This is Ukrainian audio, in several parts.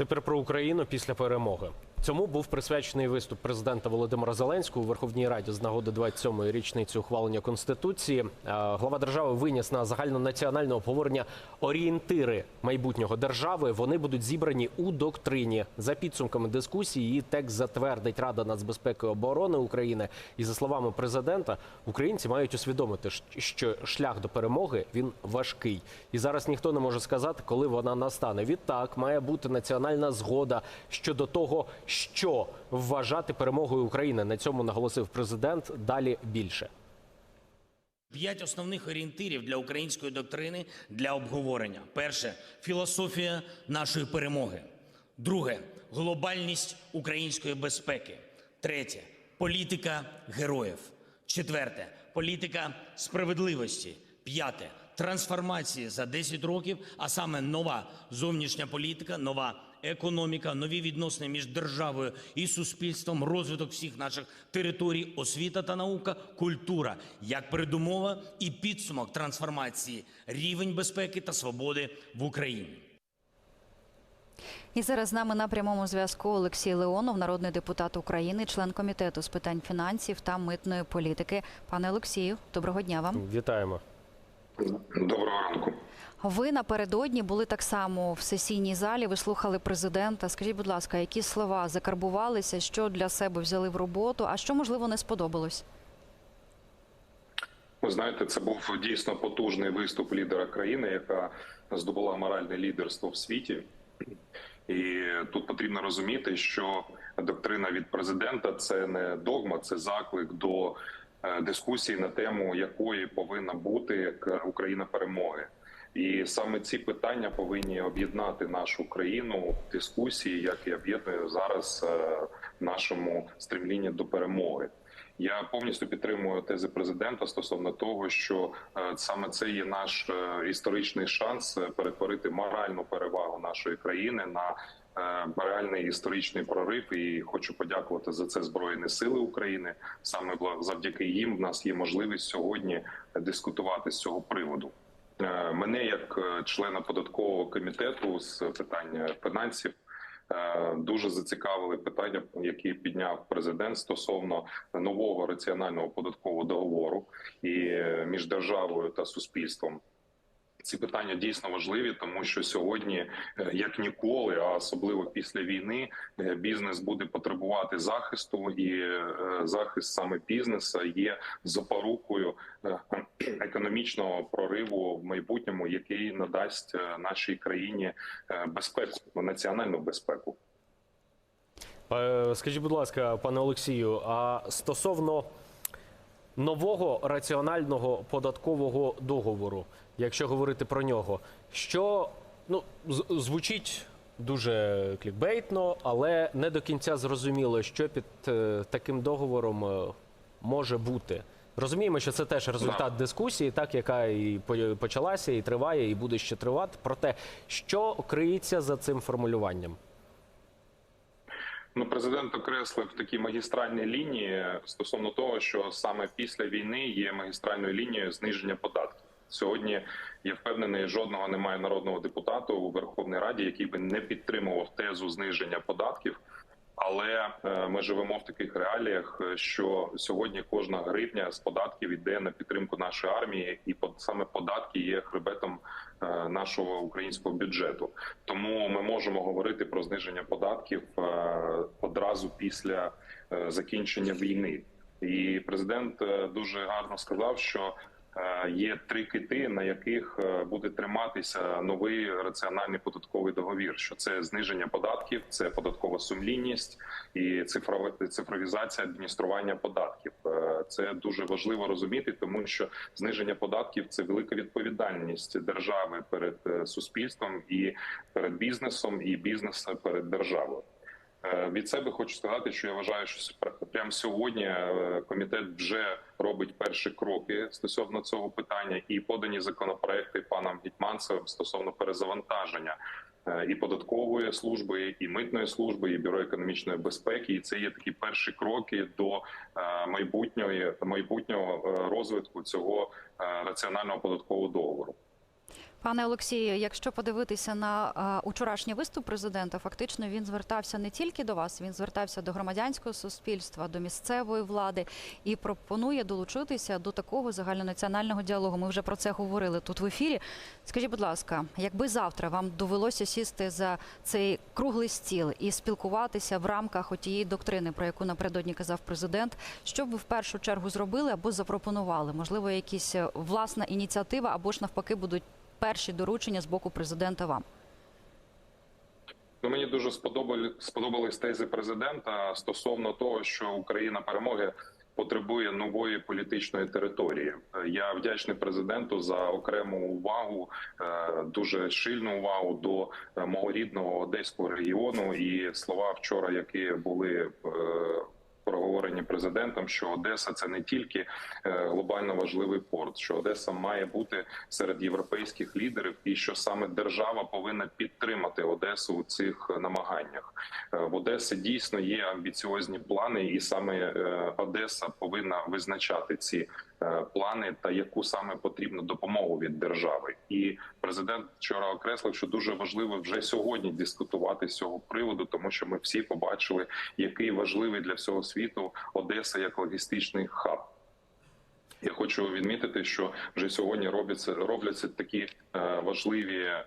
Тепер про Україну після перемоги. Цьому був присвячений виступ президента Володимира Зеленського у Верховній Раді з нагоди 27-ї річниці ухвалення конституції. Е, Глава держави виніс на загальнонаціональне обговорення орієнтири майбутнього держави. Вони будуть зібрані у доктрині. За підсумками дискусії її текст затвердить Рада нацбезпеки і оборони України. І за словами президента, українці мають усвідомити, що шлях до перемоги він важкий. І зараз ніхто не може сказати, коли вона настане. Відтак має бути національна згода щодо того, що вважати перемогою України. На цьому наголосив президент. Далі більше. П'ять основних орієнтирів для української доктрини для обговорення. Перше філософія нашої перемоги. Друге глобальність української безпеки. Третє політика героїв. Четверте політика справедливості. П'яте трансформації за 10 років, а саме нова зовнішня політика, нова економіка, нові відносини між державою і суспільством, розвиток всіх наших територій, освіта та наука, культура як передумова і підсумок трансформації, рівень безпеки та свободи в Україні. І зараз з нами на прямому зв'язку Олексій Леонов, народний депутат України, член комітету з питань фінансів та митної політики. Пане Олексію, доброго дня вам. Вітаємо. Доброго ранку. Ви напередодні були так само в сесійній залі. Ви слухали президента. Скажіть, будь ласка, які слова закарбувалися, що для себе взяли в роботу, а що можливо не сподобалось? Ви знаєте, це був дійсно потужний виступ лідера країни, яка здобула моральне лідерство в світі. І тут потрібно розуміти, що доктрина від президента це не догма, це заклик до е, дискусії на тему, якої повинна бути Україна перемоги. І саме ці питання повинні об'єднати нашу країну в дискусії, як і об'єднує зараз е, нашому стремлінні до перемоги. Я повністю підтримую тези президента стосовно того, що е, саме це є наш е, історичний шанс перетворити моральну перевагу нашої країни на реальний історичний прорив. І хочу подякувати за це Збройні Сили України. Саме завдяки їм в нас є можливість сьогодні дискутувати з цього приводу. Е, Мене як е, члена податкового комітету з питання фінансів. Е, Дуже зацікавили питання, які підняв президент стосовно нового раціонального податкового договору і між державою та суспільством. Ці питання дійсно важливі, тому що сьогодні, е, як ніколи, а особливо після війни, е, бізнес буде потребувати захисту, і е, захист саме бізнесу є запорукою економічного прориву в майбутньому, який надасть нашій країні безпеку, національну безпеку. Скажіть, будь ласка, пане Олексію, а стосовно нового раціонального податкового договору, якщо говорити про нього, що ну звучить дуже клікбейтно, але не до кінця зрозуміло, що під е, таким договором е, може бути. Розуміємо, що це теж результат дискусії, так яка і почалася, і триває, і буде ще тривати. Проте, що криється за цим формулюванням? Ну, президент окреслив такі магістральні лінії стосовно того, що саме після війни є магістральною лінією зниження податків. Сьогодні я впевнений, жодного немає народного депутата у Верховній Раді, який би не підтримував тезу зниження податків. Але е, ми живемо в таких реаліях, е, що сьогодні кожна гривня з податків йде на підтримку нашої армії, і саме податки є хребетом е, нашого українського бюджету. Тому ми можемо говорити про зниження податків одразу після закінчення війни. І президент дуже гарно сказав, що є три кити, на яких е, буде триматися новий раціональний податковий договір. Що це зниження податків, це податкова сумлінність і цифровізація адміністрування податків. Е, Це дуже важливо розуміти, тому що зниження податків це велика відповідальність держави перед е, суспільством і перед бізнесом, і бізнесу перед державою. Е, Від себе хочу сказати, що я вважаю, що пр- прямо сьогодні е, комітет вже робить перші кроки стосовно цього питання, і подані законопроекти паном Гетьманцевим стосовно перезавантаження е, і податкової служби, і митної служби, і бюро економічної безпеки. І це є такі перші кроки до майбутньої майбутнього розвитку цього раціонального податкового договору. Пане Олексію, якщо подивитися на а, учорашній виступ президента, фактично він звертався не тільки до вас, він звертався до громадянського суспільства, до місцевої влади і пропонує долучитися до такого загальнонаціонального діалогу. Ми вже про це говорили тут в ефірі. Скажіть, будь ласка, якби завтра вам довелося сісти за цей круглий стіл і спілкуватися в рамках отієї доктрини, про яку напередодні казав президент, що б ви в першу чергу зробили або запропонували? Можливо, якісь е, власна ініціатива, або ж навпаки будуть перші доручення з боку президента вам? Ну, мені дуже сподобали сподобались тези президента стосовно того, що Україна перемоги потребує нової політичної території. Я вдячний президенту за окрему увагу, е, дуже шильну увагу до е, мого рідного одеського регіону. І слова вчора, які були е, проговорені президентом, що Одеса це не тільки е, глобально важливий порт, що Одеса має бути серед європейських лідерів, і що саме держава повинна підтримати Одесу у цих намаганнях. Е, В Одесі дійсно є амбіціозні плани, і саме е, Одеса повинна визначати ці плани та яку саме потрібну допомогу від держави. І президент вчора окреслив, що дуже важливо вже сьогодні дискутувати з цього приводу, тому що ми всі побачили, який важливий для всього світу Одеса як логістичний хаб. Я хочу відмітити, що вже сьогодні робляться робляться такі е, важливі е,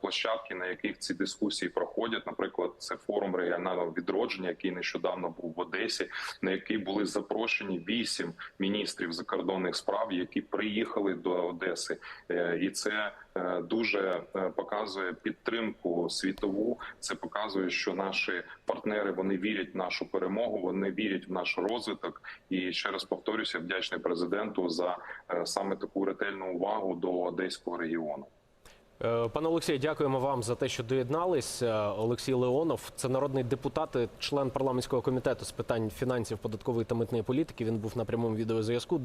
площадки, на яких ці дискусії проходять. Наприклад, це форум регіонального відродження, який нещодавно був в Одесі, на який були запрошені вісім міністрів закордонних справ, які приїхали до Одеси, Е, і це е, дуже е, показує підтримку світову. Це показує, що наші партнери вони вірять в нашу перемогу, вони вірять в наш розвиток. І ще раз повторюся, вдячний президенту за е, саме таку ретельну увагу до одеського регіону. Е, Пане Олексію, дякуємо вам за те, що доєднались. Е, Олексій Леонов, це народний депутат, член парламентського комітету з питань фінансів, податкової та митної політики. Він був на прямому відеозв'язку.